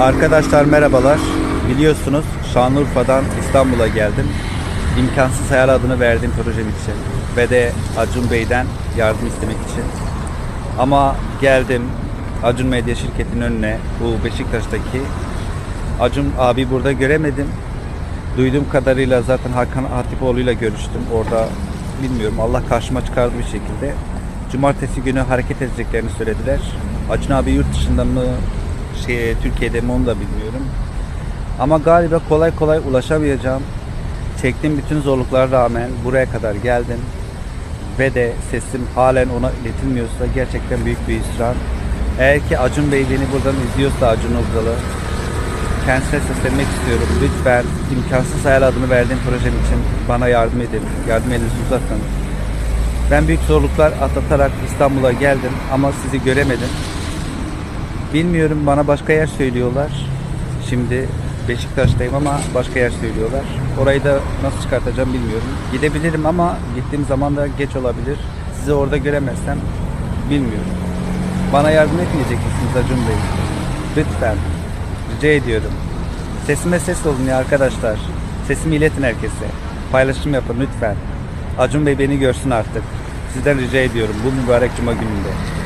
Arkadaşlar merhabalar. Biliyorsunuz Şanlıurfa'dan İstanbul'a geldim. İmkansız hayal adını verdiğim projem için ve de Acun Bey'den yardım istemek için. Ama geldim Acun Medya şirketinin önüne bu Beşiktaş'taki Acun abi burada göremedim. Duyduğum kadarıyla zaten Hakan Hatipoğlu'yla görüştüm. Orada bilmiyorum Allah karşıma çıkardı bir şekilde. Cumartesi günü hareket edeceklerini söylediler. Acun abi yurt dışında mı şey Türkiye'de mi onu da bilmiyorum. Ama galiba kolay kolay ulaşamayacağım. Çektiğim bütün zorluklara rağmen buraya kadar geldim. Ve de sesim halen ona iletilmiyorsa gerçekten büyük bir hüsran. Eğer ki Acun Bey beni buradan izliyorsa Acun Ilıcalı kendisine seslenmek istiyorum. Lütfen imkansız hayal adını verdiğim projem için bana yardım edin. Yardım elinizi uzatın. Ben büyük zorluklar atlatarak İstanbul'a geldim ama sizi göremedim. Bilmiyorum bana başka yer söylüyorlar. Şimdi Beşiktaş'tayım ama başka yer söylüyorlar. Orayı da nasıl çıkartacağım bilmiyorum. Gidebilirim ama gittiğim zaman da geç olabilir. Sizi orada göremezsem bilmiyorum. Bana yardım etmeyecek misiniz Acun Bey? Lütfen. Rica ediyorum. Sesime ses olun ya arkadaşlar. Sesimi iletin herkese. Paylaşım yapın lütfen. Acun Bey beni görsün artık. Sizden rica ediyorum bu mübarek cuma gününde.